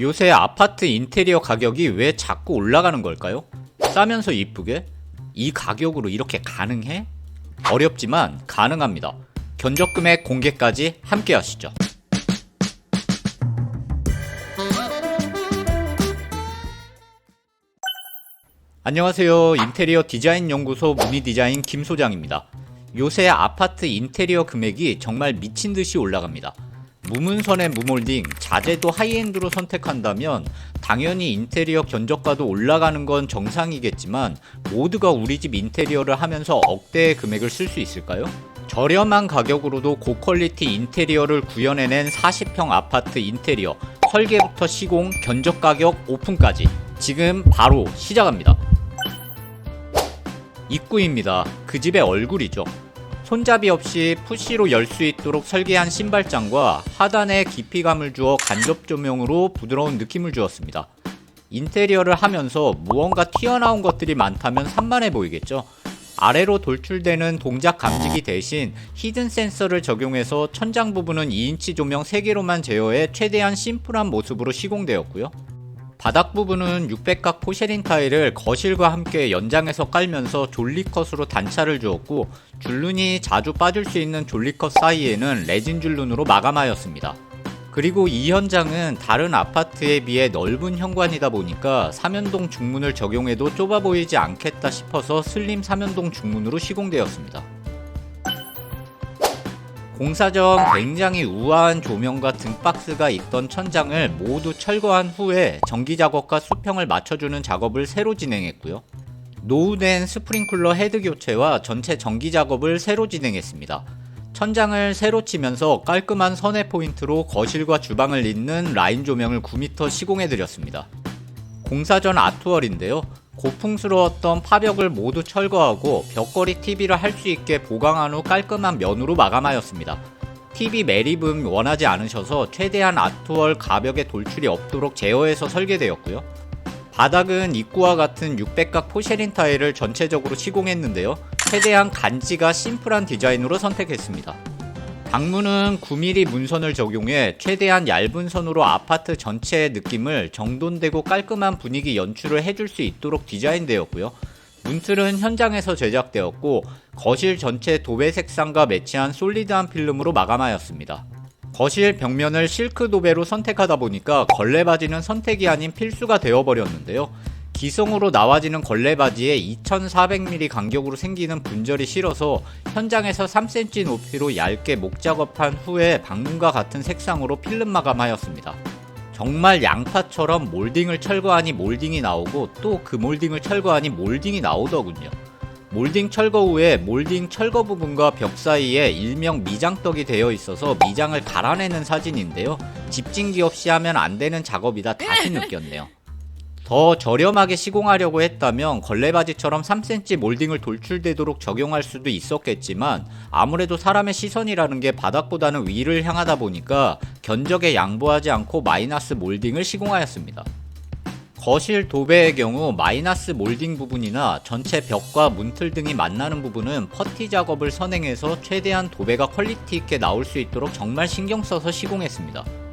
요새 아파트 인테리어 가격이 왜 자꾸 올라가는 걸까요? 싸면서 이쁘게? 이 가격으로 이렇게 가능해? 어렵지만 가능합니다. 견적 금액 공개까지 함께 하시죠. 안녕하세요. 인테리어 디자인 연구소 문의 디자인 김 소장입니다. 요새 아파트 인테리어 금액이 정말 미친 듯이 올라갑니다. 무문선의 무몰딩, 자재도 하이엔드로 선택한다면 당연히 인테리어 견적가도 올라가는 건 정상이겠지만 모두가 우리 집 인테리어를 하면서 억대의 금액을 쓸 수 있을까요? 저렴한 가격으로도 고퀄리티 인테리어를 구현해낸 40평 아파트 인테리어 설계부터 시공, 견적 가격 오픈까지 지금 바로 시작합니다. 입구입니다. 그 집의 얼굴이죠. 손잡이 없이 푸시로 열 수 있도록 설계한 신발장과 하단에 깊이감을 주어 간접 조명으로 부드러운 느낌을 주었습니다. 인테리어를 하면서 무언가 튀어나온 것들이 많다면 산만해 보이겠죠? 아래로 돌출되는 동작 감지기 대신 히든 센서를 적용해서 천장 부분은 2인치 조명 3개로만 제어해 최대한 심플한 모습으로 시공되었고요. 바닥 부분은 600각 포쉐린 타일을 거실과 함께 연장해서 깔면서 졸리컷으로 단차를 주었고 줄눈이 자주 빠질 수 있는 졸리컷 사이에는 레진 줄눈으로 마감하였습니다. 그리고 이 현장은 다른 아파트에 비해 넓은 현관이다 보니까 삼연동 중문을 적용해도 좁아 보이지 않겠다 싶어서 슬림 삼연동 중문으로 시공되었습니다. 공사 전 굉장히 우아한 조명과 등박스가 있던 천장을 모두 철거한 후에 전기 작업과 수평을 맞춰주는 작업을 새로 진행했고요. 노후된 스프링클러 헤드 교체와 전체 전기 작업을 새로 진행했습니다. 천장을 새로 치면서 깔끔한 선의 포인트로 거실과 주방을 잇는 라인 조명을 9m 시공해드렸습니다. 공사 전 아트월인데요. 고풍스러웠던 파벽을 모두 철거하고 벽걸이 TV를 할 수 있게 보강한 후 깔끔한 면으로 마감하였습니다. TV 매립은 원하지 않으셔서 최대한 아트월 가벽에 돌출이 없도록 제어해서 설계되었고요. 바닥은 입구와 같은 600각 포쉐린 타일을 전체적으로 시공했는데요. 최대한 간지가 심플한 디자인으로 선택했습니다. 방문은 9mm 문선을 적용해 최대한 얇은 선으로 아파트 전체의 느낌을 정돈되고 깔끔한 분위기 연출을 해줄 수 있도록 디자인되었고요. 문틀은 현장에서 제작되었고 거실 전체 도배 색상과 매치한 솔리드한 필름으로 마감하였습니다. 거실 벽면을 실크 도배로 선택하다 보니까 걸레바지는 선택이 아닌 필수가 되어버렸는데요. 기성으로 나와지는 걸레바지에 2400mm 간격으로 생기는 분절이 싫어서 현장에서 3cm 높이로 얇게 목 작업한 후에 방문과 같은 색상으로 필름 마감하였습니다. 정말 양파처럼 몰딩을 철거하니 몰딩이 나오고 또 그 몰딩을 철거하니 몰딩이 나오더군요. 몰딩 철거 후에 몰딩 철거 부분과 벽 사이에 일명 미장떡이 되어 있어서 미장을 갈아내는 사진인데요. 집진기 없이 하면 안 되는 작업이다 다시 느꼈네요. 더 저렴하게 시공하려고 했다면 걸레바지처럼 3cm 몰딩을 돌출되도록 적용할 수도 있었겠지만 아무래도 사람의 시선이라는 게 바닥보다는 위를 향하다 보니까 견적에 양보하지 않고 마이너스 몰딩을 시공하였습니다. 거실 도배의 경우 마이너스 몰딩 부분이나 전체 벽과 문틀 등이 만나는 부분은 퍼티 작업을 선행해서 최대한 도배가 퀄리티 있게 나올 수 있도록 정말 신경 써서 시공했습니다.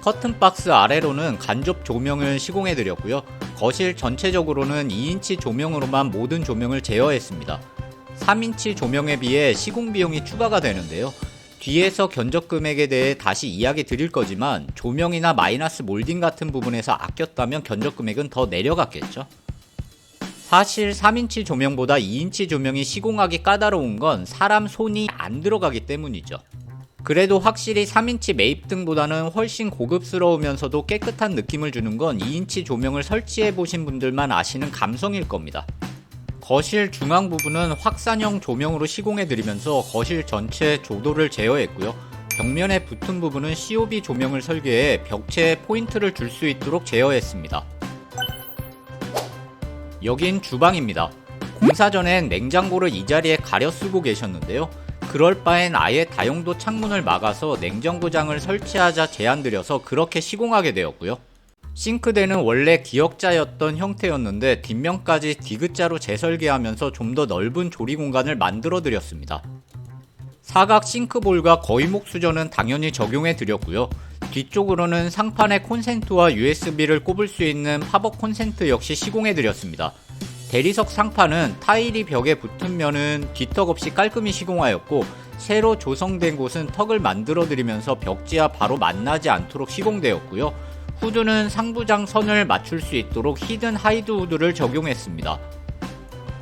커튼 박스 아래로는 간접 조명을 시공해 드렸고요. 거실 전체적으로는 2인치 조명으로만 모든 조명을 제어했습니다. 3인치 조명에 비해 시공 비용이 추가가 되는데요. 뒤에서 견적 금액에 대해 다시 이야기 드릴 거지만 조명이나 마이너스 몰딩 같은 부분에서 아꼈다면 견적 금액은 더 내려갔겠죠. 사실 3인치 조명보다 2인치 조명이 시공하기 까다로운 건 사람 손이 안 들어가기 때문이죠. 그래도 확실히 3인치 매입 등보다는 훨씬 고급스러우면서도 깨끗한 느낌을 주는 건 2인치 조명을 설치해 보신 분들만 아시는 감성일 겁니다. 거실 중앙 부분은 확산형 조명으로 시공해 드리면서 거실 전체 조도를 제어했고요. 벽면에 붙은 부분은 COB 조명을 설계해 벽체에 포인트를 줄 수 있도록 제어했습니다. 여긴 주방입니다. 공사 전엔 냉장고를 이 자리에 가려 쓰고 계셨는데요. 그럴 바엔 아예 다용도 창문을 막아서 냉장고장을 설치하자 제안드려서 그렇게 시공하게 되었고요. 싱크대는 원래 기역자였던 형태였는데 뒷면까지 디귿자로 재설계하면서 좀 더 넓은 조리 공간을 만들어 드렸습니다. 사각 싱크볼과 거위목 수전은 당연히 적용해 드렸고요. 뒤쪽으로는 상판에 콘센트와 USB를 꼽을 수 있는 팝업 콘센트 역시 시공해 드렸습니다. 대리석 상판은 타일이 벽에 붙은 면은 뒤턱 없이 깔끔히 시공하였고 새로 조성된 곳은 턱을 만들어 드리면서 벽지와 바로 만나지 않도록 시공되었고요. 후드는 상부장 선을 맞출 수 있도록 히든 하이드 후드를 적용했습니다.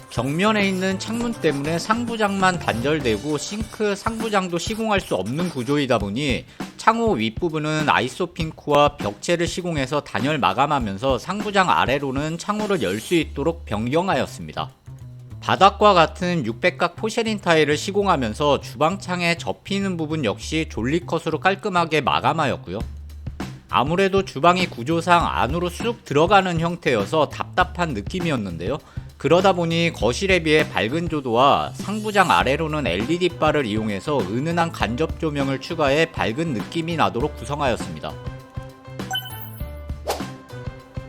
정면에 있는 창문 때문에 상부장만 단절되고 싱크 상부장도 시공할 수 없는 구조이다 보니 창호 윗부분은 아이소핑크와 벽체를 시공해서 단열 마감하면서 상부장 아래로는 창호를 열 수 있도록 변경하였습니다. 바닥과 같은 600각 포쉐린 타일을 시공하면서 주방창에 접히는 부분 역시 졸리컷으로 깔끔하게 마감하였고요. 아무래도 주방이 구조상 안으로 쑥 들어가는 형태여서 답답한 느낌이었는데요. 그러다 보니 거실에 비해 밝은 조도와 상부장 아래로는 LED바를 이용해서 은은한 간접 조명을 추가해 밝은 느낌이 나도록 구성하였습니다.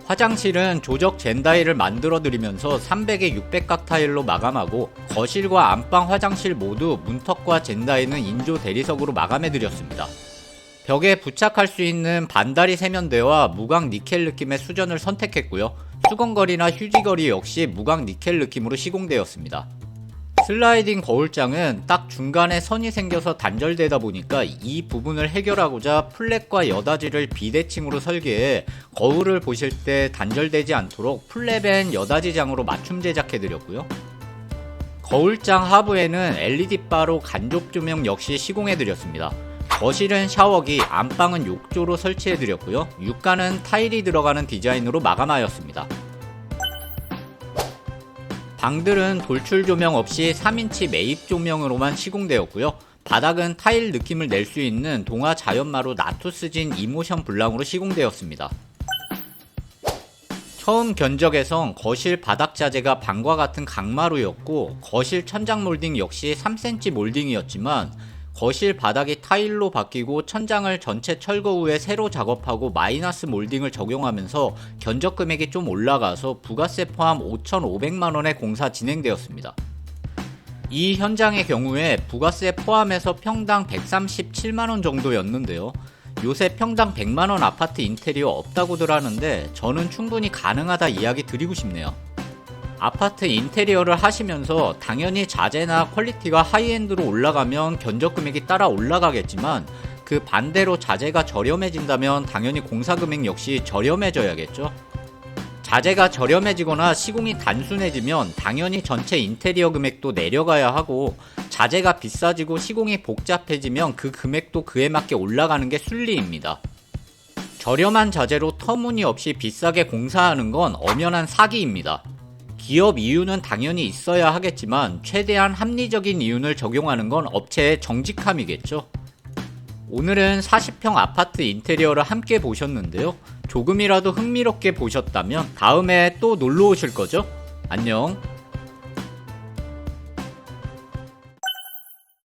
화장실은 조적 젠다일을 만들어 드리면서 300에 600각 타일로 마감하고 거실과 안방 화장실 모두 문턱과 젠다일은 인조 대리석으로 마감해 드렸습니다. 벽에 부착할 수 있는 반다리 세면대와 무광 니켈 느낌의 수전을 선택했고요. 수건거리나 휴지거리 역시 무광 니켈 느낌으로 시공되었습니다. 슬라이딩 거울장은 딱 중간에 선이 생겨서 단절되다 보니까 이 부분을 해결하고자 플랫과 여다지를 비대칭으로 설계해 거울을 보실 때 단절되지 않도록 플랩앤 여다지장으로 맞춤 제작해드렸고요. 거울장 하부에는 LED바로 간접 조명 역시 시공해드렸습니다. 거실은 샤워기, 안방은 욕조로 설치해드렸고요. 육가는 타일이 들어가는 디자인으로 마감하였습니다. 방들은 돌출 조명 없이 3인치 매입 조명으로만 시공되었고요. 바닥은 타일 느낌을 낼 수 있는 동화 자연마루 나투스진 이모션 블랑으로 시공되었습니다. 처음 견적에선 거실 바닥 자재가 방과 같은 강마루였고 거실 천장 몰딩 역시 3cm 몰딩이었지만 거실 바닥이 타일로 바뀌고 천장을 전체 철거 후에 새로 작업하고 마이너스 몰딩을 적용하면서 견적 금액이 좀 올라가서 부가세 포함 5,500만원의 공사 진행되었습니다. 이 현장의 경우에 부가세 포함해서 평당 137만원 정도였는데요. 요새 평당 100만원 아파트 인테리어 없다고들 하는데 저는 충분히 가능하다 이야기 드리고 싶네요. 아파트 인테리어를 하시면서 당연히 자재나 퀄리티가 하이엔드로 올라가면 견적 금액이 따라 올라가겠지만 그 반대로 자재가 저렴해진다면 당연히 공사 금액 역시 저렴해져야겠죠. 자재가 저렴해지거나 시공이 단순해지면 당연히 전체 인테리어 금액도 내려가야 하고 자재가 비싸지고 시공이 복잡해지면 그 금액도 그에 맞게 올라가는 게 순리입니다. 저렴한 자재로 터무니없이 비싸게 공사하는 건 엄연한 사기입니다. 기업 이유는 당연히 있어야 하겠지만 최대한 합리적인 이윤을 적용하는 건 업체의 정직함이겠죠. 오늘은 40평 아파트 인테리어를 함께 보셨는데요. 조금이라도 흥미롭게 보셨다면 다음에 또 놀러 오실 거죠? 안녕.